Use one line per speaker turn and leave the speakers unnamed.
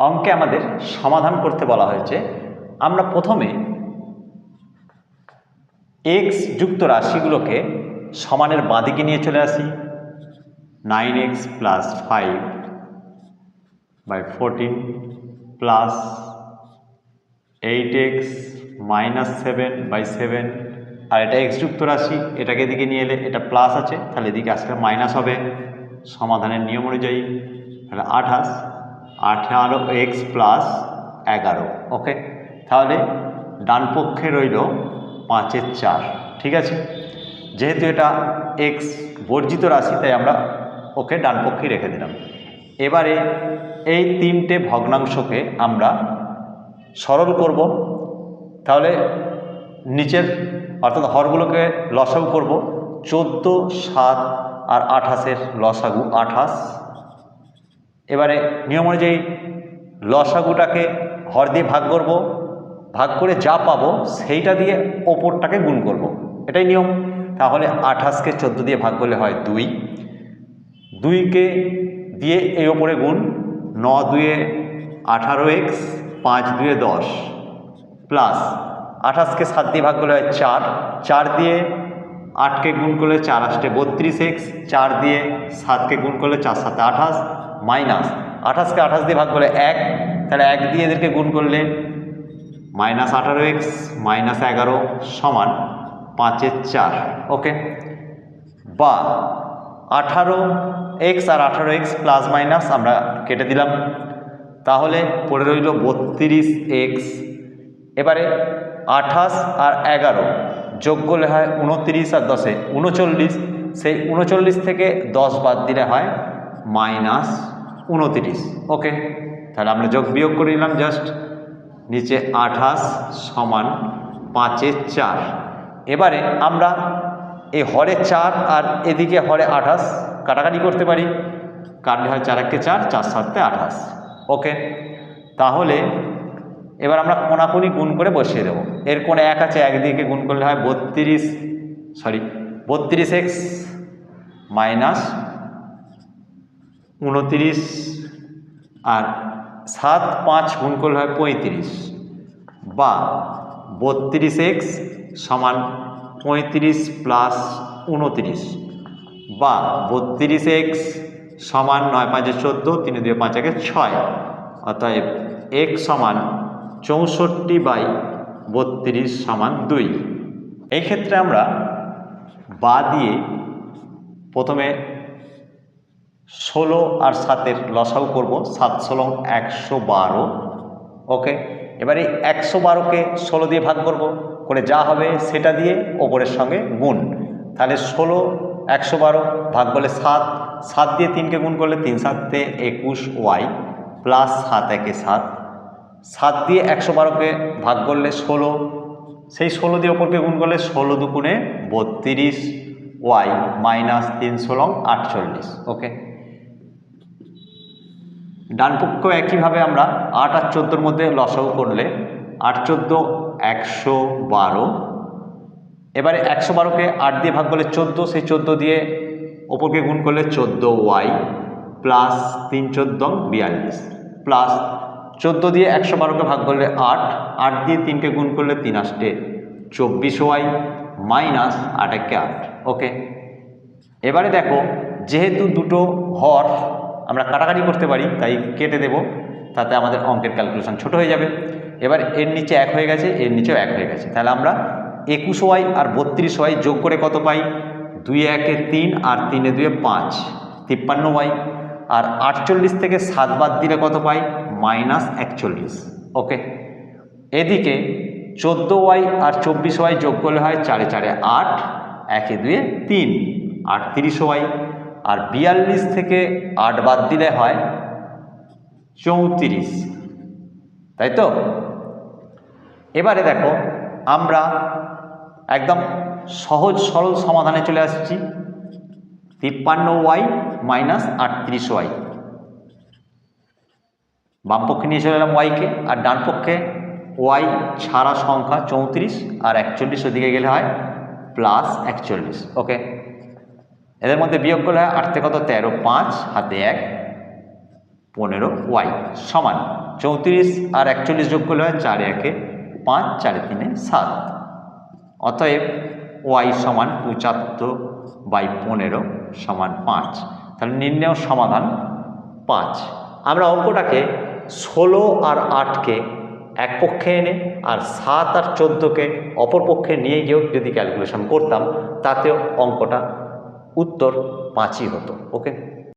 অঙ্কে আমাদের সমাধান করতে বলা হয়েছে। আমরা প্রথমে এক্স যুক্ত রাশিগুলোকে সমানের বাঁদিকে নিয়ে চলে আসি। Nine x plus five by fourteen plus eight x minus seven by seven. আর এটা এক্স যুক্ত রাশি এটাকে এদিকে নিয়ে এলে এটা প্লাস আছে, তাহলে এদিকে আসলে মাইনাস হবে। সমাধানের নিয়ম অনুযায়ী, তাহলে আঠাশ আঠারো এক্স প্লাস এগারো ওকে তাহলে ডান পক্ষে রইল পাঁচের চার, ঠিক আছে? যেহেতু এটা এক্স বর্জিত রাশি, তাই আমরা ওকে ডান পক্ষেই রেখে দিলাম। এবারে এই তিনটে ভগ্নাংশকে আমরা সরল করব। তাহলে নিচের, অর্থাৎ হরগুলোকে লসাগু করব। চোদ্দ, সাত আর আঠাশের লসাগু আঠাশ। এবারে নিয়ম অনুযায়ী লসাগুটাকে হর দিয়ে ভাগ করব, ভাগ করে যা পাবো সেইটা দিয়ে ওপরটাকে গুণ করব। এটাই নিয়ম। তাহলে আঠাশকে চোদ্দ দিয়ে ভাগ করলে হয় দুই। দুইকে দিয়ে এই ওপরে গুণ, ন দুয়ে আঠারো এক্স, পাঁচ দুয়ে দশ। প্লাস আঠাশকে সাত দিয়ে ভাগ করলে হয় চার। চার দিয়ে আটকে গুণ করলে চার আষ্টে বত্রিশ এক্স, চার দিয়ে সাতকে গুণ করলে চার সাতে আঠাশ। মাইনাস। আঠাশকে আঠাশ দিয়ে ভাগ করলে এক। তাহলে এক দিয়ে এদেরকে গুণ করলে মাইনাস আঠারো এক্স মাইনাস এগারো সমান পাঁচের চার। ওকে? বা আঠারো এক্স আর আঠারো এক্স প্লাস মাইনাস আমরা কেটে দিলাম। তাহলে পড়ে রইল বত্রিশ এক্স। এবারে আঠাশ আর এগারো যোগ করলে হয় উনত্রিশ আর দশে উনচল্লিশ। সেই উনচল্লিশ থেকে দশ বাদ দিলে হয় মাইনাস উনত্রিশ ওকে তাহলে আমরা যোগ বিয়োগ করে নিলাম জাস্ট নিচে আঠাশ সমান পাঁচের চার। এবারে আমরা এই হরে চার আর এদিকে হরে আঠাশ কাটাকাটি করতে পারি। কাটলে হয় চার একে চার চার সাতে আঠাশ ওকে তাহলে এবার আমরা কোনাকুনি গুণ করে বসিয়ে দেবো। এর কোণে এক আছে, একদিকে গুণ করলে হয় বত্রিশ সরি বত্রিশ এক্স মাইনাস উনত্রিশ আর সাত পাঁচ গুণ করলে হয় পঁয়ত্রিশ বা বত্রিশ এক্স সমান পঁয়ত্রিশ প্লাস উনত্রিশ বা বত্রিশ এক্স সমান নয় পাঁচে চোদ্দ, তিনে দুই পাঁচ একে ছয়। অতএব এক সমান চৌষট্টি বাই বত্রিশ সমান দুই। এই ক্ষেত্রে আমরা বা দিয়ে প্রথমে ষোলো আর সাতের লসাও করব, সাত ষোলো একশো বারো। ওকে? এবারে একশো বারোকে ষোলো দিয়ে ভাগ করব, করে যা হবে সেটা দিয়ে ওপরের সঙ্গে গুণ। তাহলে ষোলো, একশো বারো ভাগ করলে সাত সাত দিয়ে তিনকে গুণ করলে তিন, সাতে একুশ ওয়াই, প্লাস সাত একে সাত। সাত দিয়ে একশো বারোকে ভাগ করলে ষোলো, সেই ষোলো দিয়ে ওপরকে গুণ করলে ষোলো দুগুণে বত্রিশ ওয়াই, মাইনাস তিন ষোলো আটচল্লিশ। ওকে? ডান পক্ষ একইভাবে আমরা আট আর চোদ্দোর মধ্যে লসাও করলে আট, চোদ্দ, একশো বারো। এবারে একশো বারোকে আট দিয়ে ভাগ করলে চোদ্দ, সেই চোদ্দ দিয়ে ওপরকে গুণ করলে চোদ্দ ওয়াই প্লাস তিন, চোদ্দ, বিয়াল্লিশ। প্লাস চোদ্দ দিয়ে একশো বারোকে ভাগ করলে আট আট দিয়ে তিনকে গুণ করলে তিন আষ্টে চব্বিশ ওয়াই মাইনাস আট একে আট। ওকে? এবারে দেখো, যেহেতু দুটো হর আমরা কাটাকাটি করতে পারি, তাই কেটে দেব, তাতে আমাদের অঙ্কের ক্যালকুলেশন ছোট হয়ে যাবে। এবার এর নিচে এক হয়ে গেছে, এর নিচেও এক হয়ে গেছে। তাহলে আমরা একুশ ওয়াই আর বত্রিশ ওয়াই যোগ করে কত পাই? দুই একে তিন আর তিনে দুয়ে পাঁচ, তিপ্পান্ন ওয়াই। আর আটচল্লিশ থেকে সাত বাদ দিলে কত পাই? মাইনাস একচল্লিশ। ওকে? এদিকে চোদ্দ ওয়াই আর চব্বিশ ওয়াই যোগ করলে হয় চারে চারে আট, একে দুয়ে তিন আটত্রিশ ওয়াই। আর বিয়াল্লিশ থেকে আট বাদ দিলে হয় চৌত্রিশ। তাই তো? এবারে দেখো, আমরা একদম সহজ সরল সমাধানে চলে আসছি। তিপ্পান্ন ওয়াই মাইনাস আটত্রিশ ওয়াই। বাম পক্ষে নিয়ে চলে এলাম ওয়াইকে আর ডান পক্ষে ওয়াই ছাড়া সংখ্যা চৌত্রিশ আর একচল্লিশ ওদিকে গেলে হয় প্লাস একচল্লিশ। ওকে? এদের মধ্যে বিয়োগ করলে হয় আট থেকে কত? তেরো, পাঁচ, হাতে এক, পনেরো, ওয়াই, সমান। চৌত্রিশ আর একচল্লিশ যোগ করলে হয় চার একে পাঁচ, চারে তিনে সাত। অতএব ওয়াই সমান পঁচাত্তর বাই পনেরো সমান পাঁচ। তাহলে নির্ণয় সমাধান পাঁচ। আমরা অঙ্কটাকে ষোলো আর আটকে এক পক্ষে এনে আর সাত আর চোদ্দোকে অপর পক্ষে নিয়ে গিয়েও যদি ক্যালকুলেশন করতাম, তাতেও অঙ্কটা উত্তর পাঁচই হতো ওকে